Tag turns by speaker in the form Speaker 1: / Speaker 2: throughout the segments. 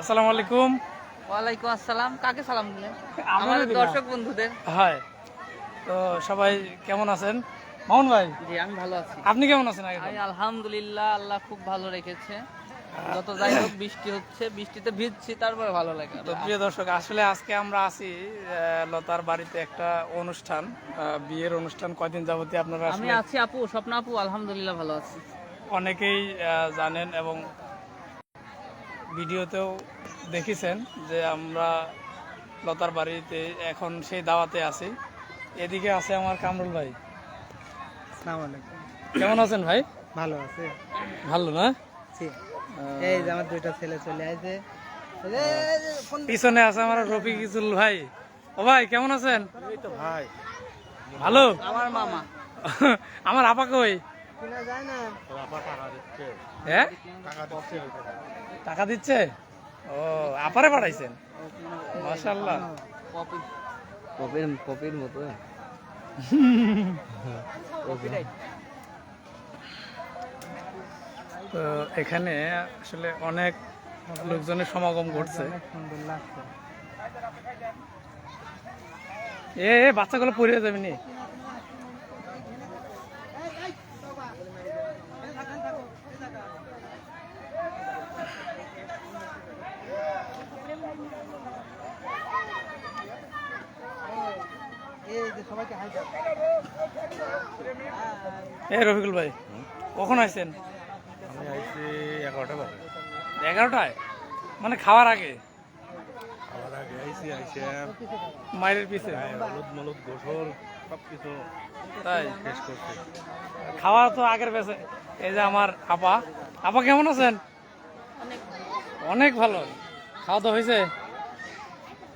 Speaker 1: আসসালামু আলাইকুম।
Speaker 2: ওয়ালাইকুম আসসালাম। কাকে সালাম দিলেন?
Speaker 1: দিলাম।
Speaker 2: দর্শক বন্ধুদের।
Speaker 1: হাই তো সবাই কেমন আছেন? মামুন ভাই?
Speaker 2: জি আমি ভালো আছি।
Speaker 1: আপনি কেমন আছেন
Speaker 2: আমি আলহামদুলিল্লাহ আল্লাহ খুব ভালো রেখেছে। যত যাই হোক বৃষ্টি হচ্ছে। বৃষ্টিতে ভিজছি তারপরে ভালো লাগে।
Speaker 1: তো প্রিয় দর্শক আসলে আজকে আমরা আছি লতার বাড়িতে একটা অনুষ্ঠান বিয়ের অনুষ্ঠান। কয়দিন যাবতীয় আপনারা
Speaker 2: আমি আছি আপু স্বপ্ন আপু আলহামদুলিল্লাহ ভালো আছি।
Speaker 1: অনেকেই জানেন এবং ভিডিওতেও দেখেছেন যে আমরা লতার বাড়িতে এখন সেই দাওয়াতে আছি। এদিকে আছে আমার কামরুল ভাই। কেমন আছেন ভাই?
Speaker 3: ভালো আছে।
Speaker 1: ভালো না?
Speaker 3: এই যে আমার দুইটা ছেলে চলে আসে
Speaker 1: পিছনে আছে আমার রফিকুল ভাই। ও ভাই কেমন আছেন?
Speaker 3: ভাই।
Speaker 1: ভালো?
Speaker 2: আমার মামা।
Speaker 1: আমার আপা কই? হ্যাঁ? টাকা দিচ্ছে ও আপারে পাঠাইছেন? মাশাল্লাহ
Speaker 2: কপি। কপির কপির মতো।
Speaker 1: তো এখানে আসলে অনেক লোকজনের সমাগম ঘটছে। এ এ, বাচ্চাগুলো পড়ে যাবে নি
Speaker 3: এই যে সবাইকে হাই দাও
Speaker 1: এ রফিকুল ভাই কখন আসছেন
Speaker 4: আমি আইছি এগারোটা বাজে।
Speaker 1: এগারোটায়? মানে খাওয়ার আগে?
Speaker 4: আমার আগে আইছি আইসে
Speaker 1: মায়ের পিছে?
Speaker 4: হলুদ মলুদ গোসল সব কিছু
Speaker 1: তাই?
Speaker 4: শেষ করছি।
Speaker 1: খাওয়া তো আগের বেছে এই যে আমার আপা। আপা কেমন আছেন? অনেক ভালো। খাওয়া দাওয়া হয়েছে?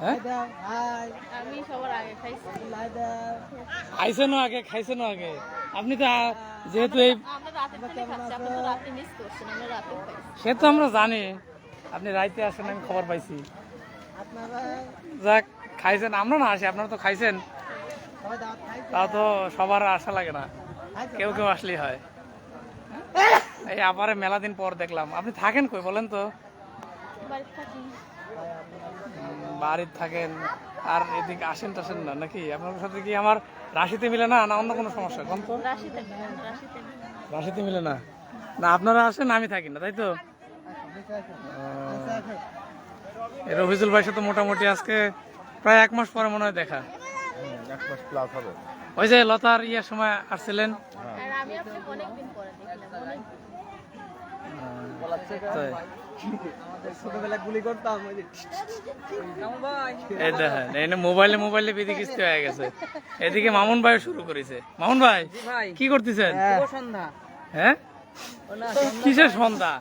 Speaker 1: হ্যাঁ?
Speaker 3: দাও হাই।
Speaker 5: আগে খাইছি।
Speaker 3: লাই
Speaker 1: আগে আপনি তো যেহেতু এই
Speaker 5: আমরা রাতে খালি খাচ্ছি আপনি তো রাতে মিস করছেন আমরা রাতে খাইছি।
Speaker 1: সে তো আমরা জানি। আপনি রাইতে আসেন আমি খবর পাইছি। যাক খাইছেন আমরা না আসি আপনারা তো খাইছেন। তাও তো সবার আশা লাগে না। কেউ কেউ আসলেই হয়। এই আবারে মেলা দিন পর দেখলাম। আপনি থাকেন কই বলেন তো?
Speaker 5: বাড়িতে
Speaker 1: থাকেন আর এদিকে আসেন টাসেন না নাকি? আপনার সাথে কি আমার রাশিতে মিলে না না অন্য কোনো সমস্যা? কোন তো?
Speaker 5: রাশিতে
Speaker 1: মিলে না? না আপনারা আসেন আমি থাকি না তাই তো? রফিজুল ভাইয়ের সাথে মোটামুটি আজকে প্রায় এক মাস পরে মনে হয় দেখা।
Speaker 4: এক মাস প্লাস হবে।
Speaker 1: ওই যে লতার ইয়ের সময় আসছিলেন। মোবাইলে মোবাইলে বেদি কিস্তি হয়ে গেছে। এদিকে মামুন ভাই শুরু করেছে। মামুন ভাই
Speaker 2: ভাই।
Speaker 1: কি করতেছেন?
Speaker 2: সন্ধ্যা।
Speaker 1: হ্যাঁ? কিসের সন্ধ্যা?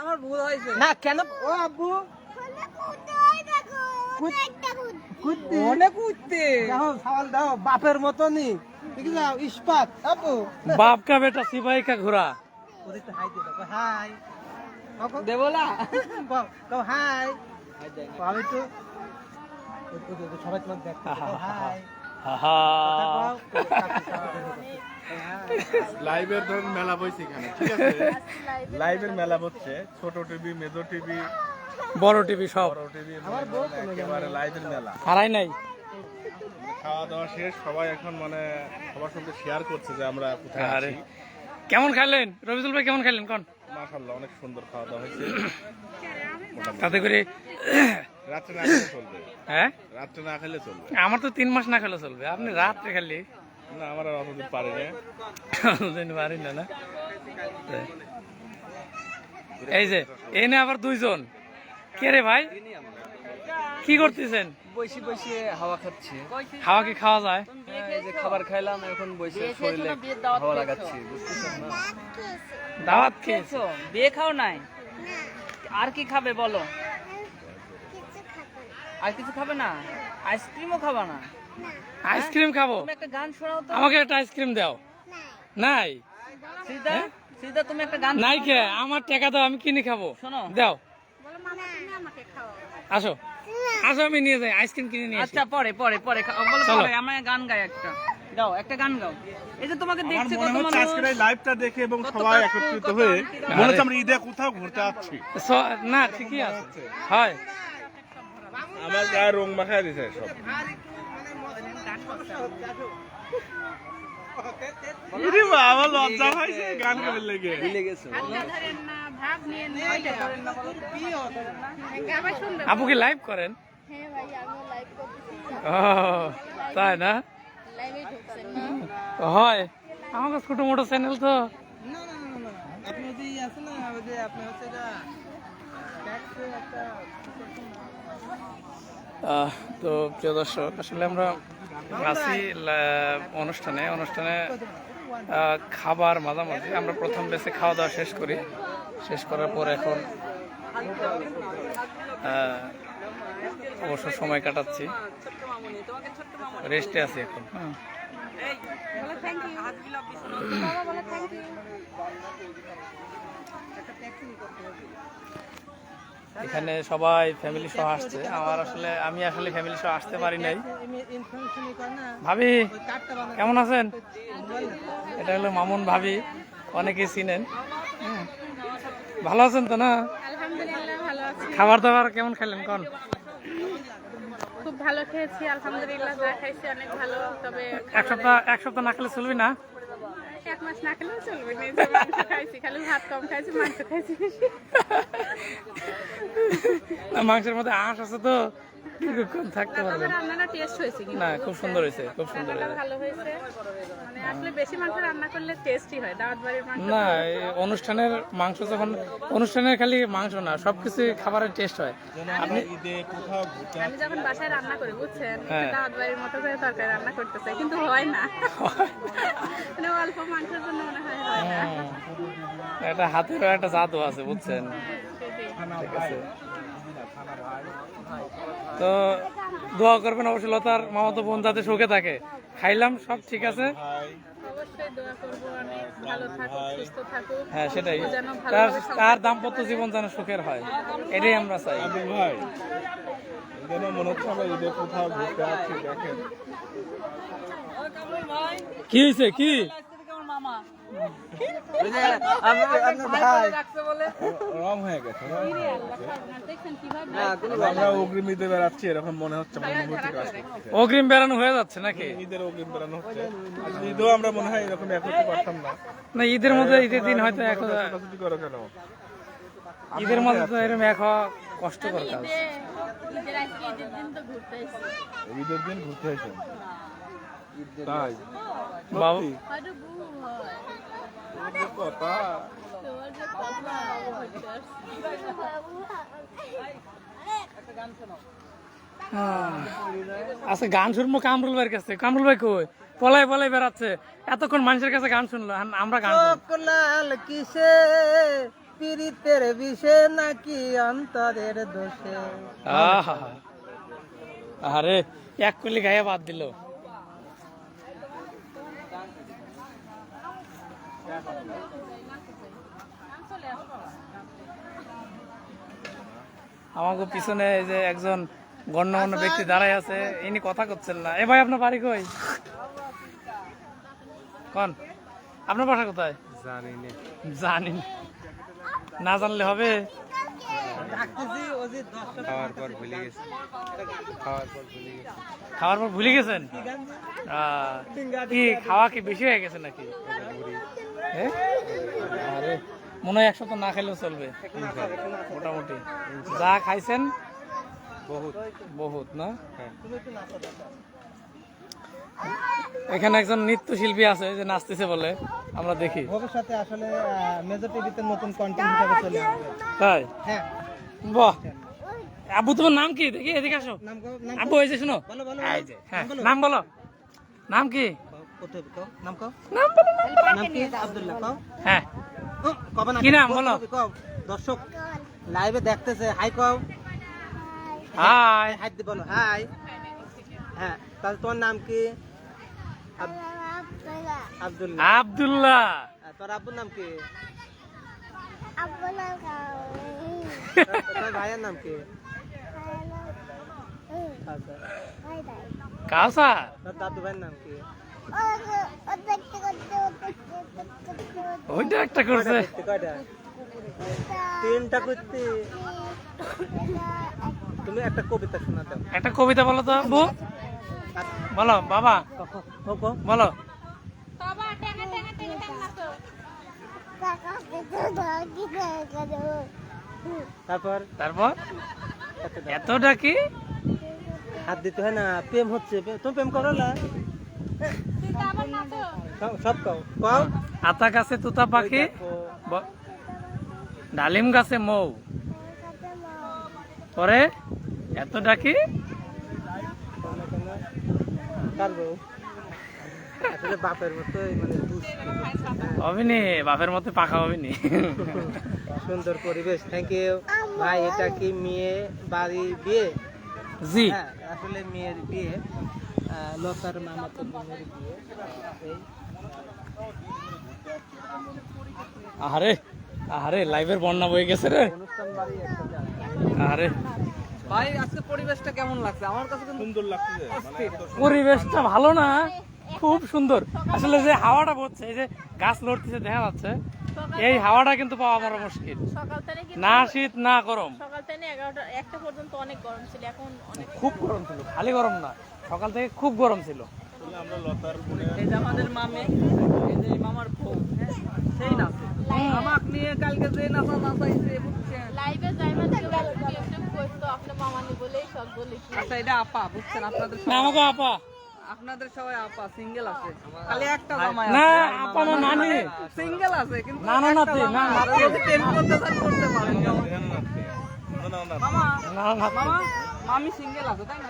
Speaker 2: আমার ভুল হয়েছে।
Speaker 3: না কেন? ও আব্বু। কুত্তি। অনেক কুত্তি। দাও সওয়াল দাও বাপের মতনই। ঠিক আছে ইস্পাত আব্বু
Speaker 1: বাপ কা বেটা সিপাही का ঘোড়া।
Speaker 3: ওদের তো হাই দাও হাই।
Speaker 2: দেবলা।
Speaker 3: কও কও হাই। আমি তো ওই তো- তো সবাই তোমার দেখতে হাই।
Speaker 4: লাইভের ধরুন মেলা বইছে এখানে ঠিক আছে? লাইভের মেলা হচ্ছে ছোট টিভি মেজো টিভি
Speaker 1: বড় টিভি সব। হারাই নাই।
Speaker 4: খাওয়া দাওয়া শেষ সবাই এখন মানে সবার সঙ্গে শেয়ার করছে যে আমরা কোথায় আছি।
Speaker 1: কেমন খাইলেন? রবিজুল ভাই কেমন খাইলেন? কোন?
Speaker 4: মাশাআল্লাহ অনেক সুন্দর খাওয়া দাওয়া হয়েছে।
Speaker 1: তাতে করে
Speaker 4: রাত্রে না খেলে চলবে।
Speaker 1: হ্যাঁ?
Speaker 4: রাত্রে না খেলে চলবে।
Speaker 1: আমার তো তিন মাস না খেলে চলবে। আপনি রাত্রে খালি।
Speaker 4: না আমার আর অতদিন পারি না
Speaker 1: দিন পারি না না? এই যে এনে আবার দুইজন। কে রে ভাই? কি করতেছেন?
Speaker 2: বসে বসে হাওয়া খাচ্ছি।
Speaker 1: খাওয়া কি খাওয়া যায়?
Speaker 2: যে খাবার খাইলাম এখন বসে শরীরে হাওয়া লাগাচ্ছি
Speaker 1: দাওয়াত খেয়েছে?
Speaker 2: খেয়েছো? বিয়ে খাও নাই? আর কি খাবে বলো? আর কিছু খাবে না? আইসক্রিমও খাবা না?
Speaker 1: আইসক্রিম খাব।
Speaker 2: একটা গান শোনাও তো।
Speaker 1: আমাকে একটা আইসক্রিম দাও। নাই।
Speaker 2: সিদা সিদা তুমি একটা গান
Speaker 1: নাই কে? আমার টাকা দাও আমি কিনে খাব।
Speaker 2: শোনো।
Speaker 1: দাও। আসো। আসো আমি নিয়ে যাই আইসক্রিম কিনে নিয়ে
Speaker 2: আচ্ছা পরে পরে পরে বলো পরে আমি গান গাই একটা। গাও একটা গান গাও। এই যে তোমাকে দেখছে কত মানুষ।
Speaker 4: আজকের এই লাইভটা দেখে এবং সবাই একত্রিত হয়ে। মনে হচ্ছে আমরা ঈদে কোথাও ঘুরতে যাচ্ছি
Speaker 1: না ঠিকই আছে। হয়।
Speaker 4: আমার গায়ে রং মাখায় দিছে সব। ইরে বাবা লজ্জা পাইছে গান গাবে লেগে।
Speaker 1: আপু কি লাইভ করেন?
Speaker 5: হ্যাঁ
Speaker 1: তাই না?
Speaker 5: লাইভে ঢুকছেন না?
Speaker 1: হয়। আমাকে ছোট মোটো চ্যানেল তো।
Speaker 3: না না না না, না। আপনি ওই যে আছে না ওই যে আপনি হচ্ছে যা ট্যাক্সে একটা
Speaker 1: আহ, তো প্রিয় দর্শক আসলে আমরা আছি অনুষ্ঠানে। অনুষ্ঠানে খাবার মাঝামাঝি। আমরা প্রথম বেসে খাওয়া দাওয়া শেষ করি। শেষ করার পর এখন অবশ্য সময় কাটাচ্ছি রেস্টে আছি এখন হ্যাঁ। এখানে সবাই ফ্যামিলি সহ আসছে আমার আসলে, আমি আসলে ফ্যামিলি সহ আসতে পারি নাই ভাবি, কেমন আছেন এটা হলো মামুন ভাবি, অনেকেই চিনেন। ভালো আছেন তো না?
Speaker 6: ভালো আছি।
Speaker 1: খাবার দাবার কেমন খেলেন কন।
Speaker 6: খুব ভালো খেয়েছি আলহামদুলিল্লাহ যা খাইছি অনেক ভালো তবে
Speaker 1: এক সপ্তাহ এক সপ্তাহ না খেলে চলবি না?
Speaker 6: এক মাস না খেলেও চলবে না এই খাইছি খালি ভাত কম খাইছি মাংস খাইছি।
Speaker 1: মাংসের মধ্যে আঁশ আছে তো। কিছুক্ষণ থাকতে পারবেন?
Speaker 6: রান্নাটা টেস্ট হয়েছে
Speaker 1: না খুব সুন্দর হয়েছে খুব সুন্দর হয়েছে।
Speaker 6: ভালো হয়েছে। মানে আসলে বেশি মাংস রান্না করলে টেস্টি হয় দাওয়াত বাড়ির মাংস
Speaker 1: না অনুষ্ঠানের মাংস যখন অনুষ্ঠানের খালি মাংস না সবকিছু খাবারের টেস্ট হয়। আপনি
Speaker 4: ঈদে কোথাও ঘুরতে
Speaker 6: আমি যখন বাসায় রান্না করি বুঝছেন?
Speaker 1: হ্যাঁ।
Speaker 6: দাওয়াত বাড়ির মতো করে তরকারি রান্না করতে চাই কিন্তু হয় না। মানে অল্প মাংসের জন্য মনে হয় হয় না।
Speaker 1: একটা হাতেরও একটা জাদু আছে বুঝছেন? ঠিক আছে। তো দোয়া করবেন অবশ্যই লতার মামাতো বোন যাতে সুখে থাকে। খাইলাম সব ঠিক আছে।
Speaker 6: অবশ্যই দোয়া করব অনেক ভালো থাকুক সুস্থ থাকুক।
Speaker 1: হ্যাঁ সেটাই। তার তার দাম্পত্য জীবন যেন সুখের হয়। এটাই আমরা চাই।
Speaker 4: মনে
Speaker 1: কি হয়েছে? কি?
Speaker 4: অগ্রিম ঈদে বেড়াচ্ছি এরকম মনে হচ্ছে আমার অনুভূতি কাজ করছে
Speaker 1: অগ্রিম বেড়ানো হয়ে যাচ্ছে নাকি?
Speaker 4: ঈদের অগ্রিম বেড়ানো হচ্ছে। আসলে ঈদেও আমরা মনে হয় এরকম এক হতে পারতাম না।
Speaker 1: না ঈদের মধ্যে ঈদের দিন হয়তো এক
Speaker 4: ছোটাছুটি করো কেন?
Speaker 1: ঈদের মধ্যে তো এরকম এক হওয়া কষ্টকর কাজ।
Speaker 5: ঈদের দিন ঘুরতে এসেছি।
Speaker 4: ঈদের দিন ঘুরতে হয়েছে তাই? কথা
Speaker 1: আচ্ছা গান শুনব কামরুল ভাইয়ের কাছে। কামরুল ভাই কই? পলাই পলাই বেড়াচ্ছে। এতক্ষণ মানুষের কাছে গান শুনলো আমরা গান
Speaker 3: লাল কিসে? পীড়িতের বিষে নাকি অন্তরের দোষে?
Speaker 1: আহা। আরে এক কুলি গায়ে বাদ দিল। আমাকে পিছনে এই যে একজন গণ্যমান্য ব্যক্তি দাঁড়ায় আছে ইনি কথা করছেন না। এ ভাই আপনার বাড়ি কই? কোন? আপনার বাসা কোথায়? জানি না। না জানলে হবে?
Speaker 3: ও যে দর্শক
Speaker 1: খাওয়ার পর ভুলে গেছেন? আহ, কি খাওয়া কি বেশি হয়ে গেছে নাকি? আরে মনে হয় এক সপ্তাহ না খেলেও চলবে। মোটামুটি। যা খাইছেন বহুত। বহুত না? এখানে একজন নৃত্যশিল্পী আছে যে নাচতেছে বলে। আমরা দেখি।
Speaker 3: ভবিষ্যতে আসলে মেজর টিভিতে নতুন কন্টেন্ট হিসেবে চলে আসবে।
Speaker 1: তাই?
Speaker 3: হ্যাঁ।
Speaker 1: বাহ। আব্বু তোমার নাম কি? দেখি এদিকে আসো। আব্বু এই যে শুনো।
Speaker 3: বলো বলো
Speaker 1: এই যে, হ্যাঁ নাম বলো। নাম কি?
Speaker 3: কোথায় কও। নাম কও?
Speaker 1: নাম বলো
Speaker 3: নাম কি? আব্দুল্লাহ কও।
Speaker 1: হ্যাঁ।
Speaker 3: কবে না
Speaker 1: কি নাম বলো?
Speaker 3: কও, কও? দর্শক লাইভে দেখতেছে। হাই কও।
Speaker 1: হাই
Speaker 3: হাই দি বলো হাই হ্যাঁ তাহলে তোমার নাম কি? আব্দুল্লাহ।
Speaker 1: আব্দুল্লাহ।
Speaker 3: তোর আব্বুর নাম কি? তোর- তোর ভাইয়ের নাম কি? আচ্ছা তোর দাদু ভাইয়ের নাম কি?
Speaker 1: ওইটা একটা করছে।
Speaker 3: তিনটা করতে তুমি একটা কবিতা শোনাতে
Speaker 1: একটা কবিতা বলো তো আব্বু বলো বাবা। বলো।
Speaker 3: তারপর?
Speaker 1: তারপর? এত ডাকি?
Speaker 3: হাত দিতে হয় না প্রেম হচ্ছে। তুমি প্রেম করো না। সব- কও। কও
Speaker 1: আতা গাছে তুতা পাখি? ডালিম গাছে মৌ। পরে? এত ডাকি?
Speaker 3: বাপের মতো
Speaker 1: হবিনি বাপের মতো পাকা হবিনি।
Speaker 3: সুন্দর পরিবেশ থ্যাংক ইউ ভাই এটা কি মেয়ে বাড়ি বিয়ে?
Speaker 1: জি।
Speaker 3: হ্যাঁ আসলে মেয়ের বিয়ে। লতার মামা তো বিয়ে। এই
Speaker 1: আরে আরে লাইভের বন্যা বয়ে গেছে রে।
Speaker 3: অনুষ্ঠান বাড়ি একটা জায়গা।
Speaker 1: আরে
Speaker 2: ভাই আজকে পরিবেশটা কেমন লাগছে? আমার কাছে
Speaker 4: সুন্দর লাগছে মানে
Speaker 1: পরিবেশটা ভালো না খুব সুন্দর। আসলে যে হাওয়াটা বলছে এই যে গাছ লড়তেছে দেখা যাচ্ছে এই হাওয়াটা কিন্তু পাওয়া বড় মুশকিল।
Speaker 5: সকাল থেকে কিন্তু
Speaker 1: না শীত না গরম।
Speaker 5: সকাল থেকে এগারোটা একটা পর্যন্ত অনেক গরম ছিল এখন
Speaker 1: খুব গরম ছিল খালি গরম না। সকাল থেকে খুব গরম ছিল
Speaker 2: এই যে আমাদের মামে এই যে মামার বউ হ্যাঁ, সেই নাচে আমাক নিয়ে কালকে যে নাচা নাচাইছে
Speaker 5: লাইভে যাইবার কেউ একটু করতো আপনার মামানি বলেই সব বলি
Speaker 2: আচ্ছা এটা আপা বুঝছেন আপনাদের
Speaker 1: আমাকে আপা
Speaker 2: আপনাদের সবাই আপা সিঙ্গেল আছে খালি একটা জামাই
Speaker 1: না আপা না নানি
Speaker 2: সিঙ্গেল আছে কিন্তু
Speaker 1: না, না, না, তে, না,
Speaker 2: যদি টেন করতে চান করতে পারেন
Speaker 4: না, না, না।
Speaker 2: মামা
Speaker 1: না না
Speaker 2: মামা মামি সিঙ্গেল আছে তাই না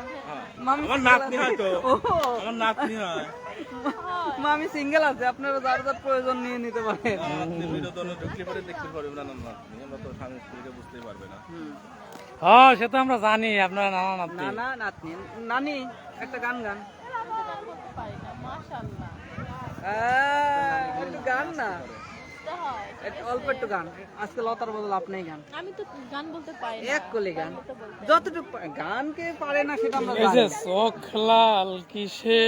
Speaker 4: আমার নাতনি
Speaker 2: আছে।
Speaker 4: হয়তো আমার নাতনি হয়।
Speaker 2: মামি সিঙ্গেল আছে আপনারা যার যার প্রয়োজন নিয়ে নিতে পারেন।
Speaker 4: বিনোদনে ঢুকলে পরে দেখতে পারবে না না নাতনি আমরা তো স্বামী স্ত্রীকে বুঝতেই পারবে না।
Speaker 1: হ্যাঁ সে তো আমরা জানি আপনারা নানা নাতি
Speaker 2: না না নাতনি। নানি একটা গান গান। গান না। অল্প একটু গান। আজকে লতার বদল আপনি গান।
Speaker 5: আমি তো গান বলতে পারি না।
Speaker 2: এক কলি গান। যতটুকু পা- গান কে পারে না সেটা আমরা
Speaker 1: এই যে চোখ লাল কিসে?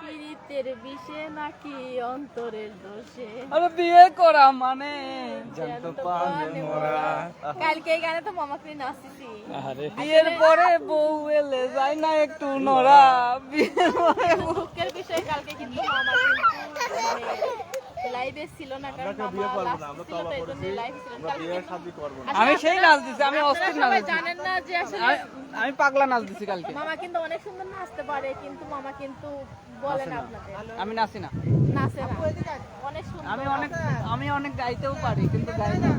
Speaker 5: পীড়িতের বিষে নাকি অন্তরের দোষে?
Speaker 2: আরে বিয়ে করা মানে?
Speaker 5: জ্যান্ত প্রাণে মরা। কালকে এই গানে তো মামাকে নিয়ে নাচতেছি।
Speaker 1: আরে।
Speaker 2: বিয়ের পরে বউ এলে যায় না একটু নড়া। বিয়ের পরে
Speaker 5: দুঃখের বিষয় কালকে কিন্তু মামা কিন্তু লাইভে ছিল না কারণ মামা লাস্ট তো এই জন্য লাইভ ছিল কালকে
Speaker 4: শাদি করব না।
Speaker 2: আমি সেই নাচ দিছি আমি অস্থির নাচ দিছি।
Speaker 5: জানেন না যে আসলে
Speaker 2: আমি- পাগলা নাচ দিছি কালকে।
Speaker 5: মামা কিন্তু অনেক সুন্দর নাচতে পারে কিন্তু মামা কিন্তু বলে না আপনাদের।
Speaker 2: আমি নাচি না।
Speaker 5: নাচে না। অনেক সুন্দর
Speaker 2: আমি অনেক আমি অনেক গাইতেও পারি কিন্তু গাই না।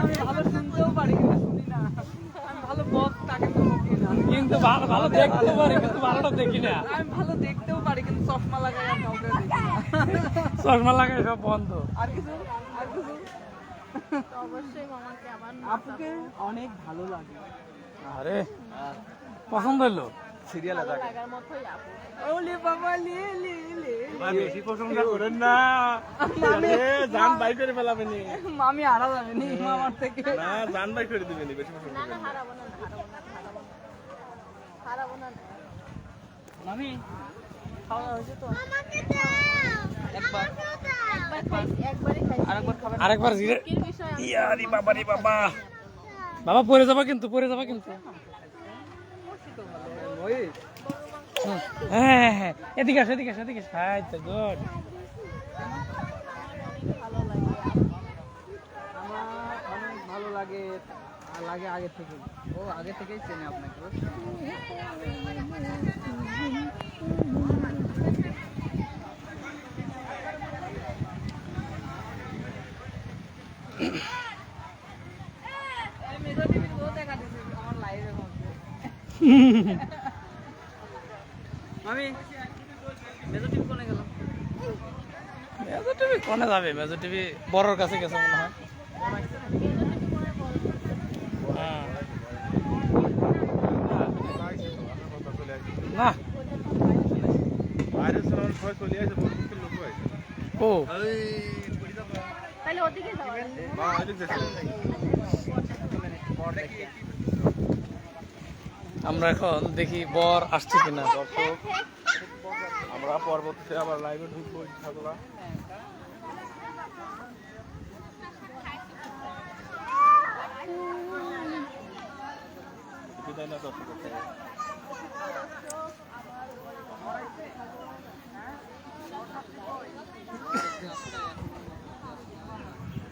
Speaker 2: আমি ভালো শুনতেও পারি কিন্তু শুনি না। আমি ভালো বক্তা কিন্তু
Speaker 1: কিন্তু ভালো ভালো দেখতে পারি কিন্তু ভালোটা দেখি না।
Speaker 2: আমি ভালো দেখতেও পারি কিন্তু চশমা লাগাই আর কাউকে
Speaker 1: চশমা লাগাই সব বন্ধ।
Speaker 2: আর কিছু? আর কিছু?
Speaker 5: অবশ্যই মামাকে আবার
Speaker 2: আপুকে অনেক ভালো লাগে।
Speaker 1: আরে পছন্দ হলো?
Speaker 2: সিরিয়ালে
Speaker 5: লাগার মতোই আপু।
Speaker 2: ওলে বাবা লে লে
Speaker 4: বেশি প্রশংসা করেন না। এ, জান বাই করে ফেলাবেন।
Speaker 2: মামি হারা যাবে নি মামার থেকে।
Speaker 4: না জান বাই করে দিবেন বেশি প্রশংসা
Speaker 5: না না। হারাবো না হারাবো না। হারাবো না
Speaker 2: মামি খাওয়া হয়েছে তো
Speaker 5: একবার। খাইছি একবারই খাইছি।
Speaker 2: আরেকবার খাবেন
Speaker 1: আরেকবার জিরে।
Speaker 5: কি বিষয় আমি
Speaker 1: ইয়ারি বাবা রে বাবা। বাবা পরে যাবা কিন্তু পরে যাবা কিন্তু। হ্যাঁ হ্যাঁ এদিকে আসো এদিকে আসো এদিকে আসো। হাই তো গুড।
Speaker 5: ভালো লাগে।
Speaker 2: আমার অনেক ভালো লাগে আগে থেকে ও আগে থেকেই চেনে আপনাকে। মামি মেজর টিভি কোনে গেল
Speaker 1: মেজর টিভি কোনে যাবে মেজর টিভি বড়র কাছে গেছে মনে হ্যাঁ। না
Speaker 4: বাইরের সময় সবাই চলে আসে বহুত লোক হয়েছে
Speaker 1: ও।
Speaker 5: তাহলে ওদিকে
Speaker 1: আমরা এখন দেখি বর আসছে কিনা।
Speaker 4: দর্শক আমরা আমরা পরবর্তীতে আবার লাইভে ঢুকবো ইনশাআল্লাহ। বিদায় না দর্শক 생각합니다.